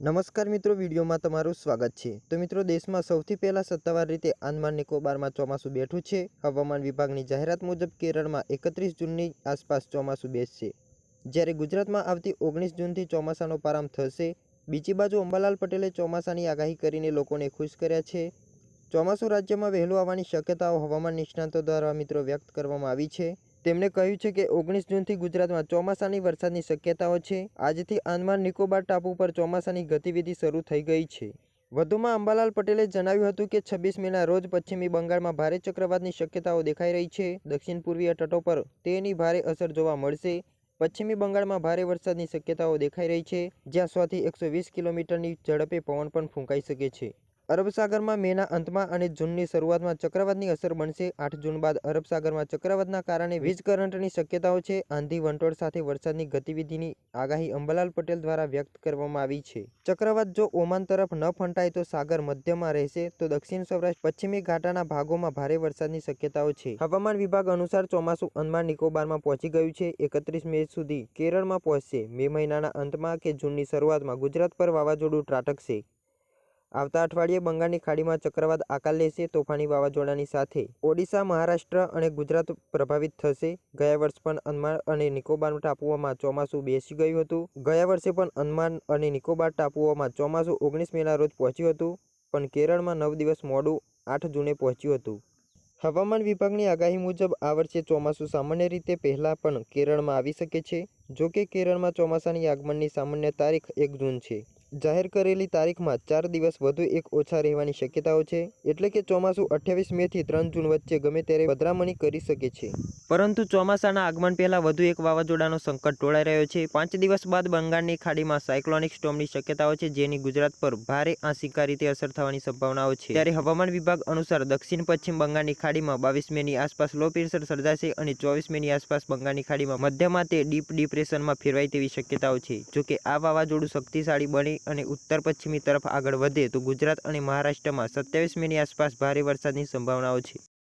નમસ્કાર મિત્રો, વિડીયોમાં તમારું સ્વાગત છે. તો મિત્રો, દેશમાં સૌથી પહેલાં સત્તાવાર રીતે આંદમાન નિકોબારમાં ચોમાસું બેઠું છે. હવામાન વિભાગની જાહેરાત મુજબ કેરળમાં એકત્રીસ જૂનની આસપાસ ચોમાસું બેસશે. જ્યારે ગુજરાતમાં આવતી ઓગણીસ જૂનથી ચોમાસાનો પ્રારંભ થશે. બીજી બાજુ અંબાલાલ પટેલે ચોમાસાની આગાહી કરીને લોકોને ખુશ કર્યા છે. ચોમાસું રાજ્યમાં વહેલું આવવાની શક્યતાઓ હવામાન નિષ્ણાતો દ્વારા મિત્રો વ્યક્ત કરવામાં આવી છે. તેમણે કહ્યું છે કે ઓગણીસ જૂનથી ગુજરાતમાં ચોમાસાની વરસાદની શક્યતાઓ છે. આજથી આંદમાન નિકોબાર ટાપુ પર ચોમાસાની ગતિવિધિ શરૂ થઈ ગઈ છે. વધુમાં અંબાલાલ પટેલે જણાવ્યું હતું કે છવ્વીસ મેના રોજ પશ્ચિમી બંગાળમાં ભારે ચક્રવાતની શક્યતાઓ દેખાઈ રહી છે. દક્ષિણ પૂર્વીય તટો પર તેની ભારે અસર જોવા મળશે. પશ્ચિમી બંગાળમાં ભારે વરસાદની શક્યતાઓ દેખાઈ રહી છે, જ્યાં સોથી એકસો વીસ કિલોમીટરની ઝડપે પવન પણ ફૂંકાઈ શકે છે. અરબ સાગરમાં મેના અંતમાં અને જૂનની શરૂઆતમાં ચક્રવાતની અસર બનશે. આઠ જૂન બાદ અરબ સાગરમાં ચક્રવાતના કારણે વીજ કરંટની શક્યતાઓ છે. આંધી વંટોળ સાથે વરસાદની ગતિવિધિની આગાહી અંબાલાલ પટેલ દ્વારા વ્યક્ત કરવામાં આવી છે. ચક્રવાત જો ઓમાન તરફ ન ફંટાય તો સાગર મધ્યમાં રહેશે તો દક્ષિણ સૌરાષ્ટ્ર, પશ્ચિમી ઘાટાના ભાગોમાં ભારે વરસાદની શક્યતાઓ છે. હવામાન વિભાગ અનુસાર ચોમાસું અંદમાન નિકોબારમાં પહોંચી ગયું છે. એકત્રીસ મે સુધી કેરળમાં પહોંચશે. મે મહિનાના અંતમાં કે જૂનની શરૂઆતમાં ગુજરાત પર વાવાઝોડું ત્રાટકશે. આવતા અઠવાડિયે બંગાળની ખાડીમાં ચક્રવાત આકાર લેશે તોફાની વાવાઝોડાની સાથે. ઓડિશા, મહારાષ્ટ્ર અને ગુજરાત પ્રભાવિત થશે. ગયા વર્ષ પણ અંદમાન અને નિકોબાર ટાપુઓમાં ચોમાસું બેસી ગયું હતું. ગયા વર્ષે પણ અંદમાન અને નિકોબાર ટાપુઓમાં ચોમાસું ઓગણીસ મેના રોજ પહોંચ્યું હતું, પણ કેરળમાં નવ દિવસ મોડું આઠ જૂને પહોંચ્યું હતું. હવામાન વિભાગની આગાહી મુજબ આ વર્ષે ચોમાસું સામાન્ય રીતે પહેલાં પણ કેરળમાં આવી શકે છે જો કે કેરળમાં ચોમાસાની આગમનની સામાન્ય તારીખ એક જૂન છે. જાહેર કરેલી તારીખમાં ચાર દિવસ વધુ એક ઓછા રહેવાની શક્યતાઓ છે, એટલે કે ચોમાસું અઠ્યાવીસ મેથી ત્રણ જૂન વચ્ચે ગમે ત્યારે પધરામણી કરી શકે છે. પરંતુ ચોમાસાના આગમન પહેલા વધુ એક વાવાઝોડાનો સંકટ ટોળાઈ રહ્યો છે. પાંચ દિવસ બાદ બંગાળની ખાડીમાં સાયક્લોનિક સ્ટોમની શક્યતાઓ છે, જેની ગુજરાત પર ભારે આંશિકા રીતે અસર થવાની સંભાવનાઓ છે. ત્યારે હવામાન વિભાગ અનુસાર દક્ષિણ પશ્ચિમ બંગાળની ખાડીમાં બાવીસ મેની આસપાસ લો પ્રેશર સર્જાશે અને ચોવીસ મેની આસપાસ બંગાળની ખાડીમાં મધ્યમાં તે ડીપ ડિપ્રેશનમાં ફેરવાય તેવી શક્યતાઓ છે. જોકે આ વાવાઝોડું શક્તિશાળી બની અને ઉત્તર પશ્ચિમી તરફ આગળ વધે તો ગુજરાત અને મહારાષ્ટ્રમાં સત્યાવીસ મેની આસપાસ ભારે વરસાદની સંભાવનાઓ છે.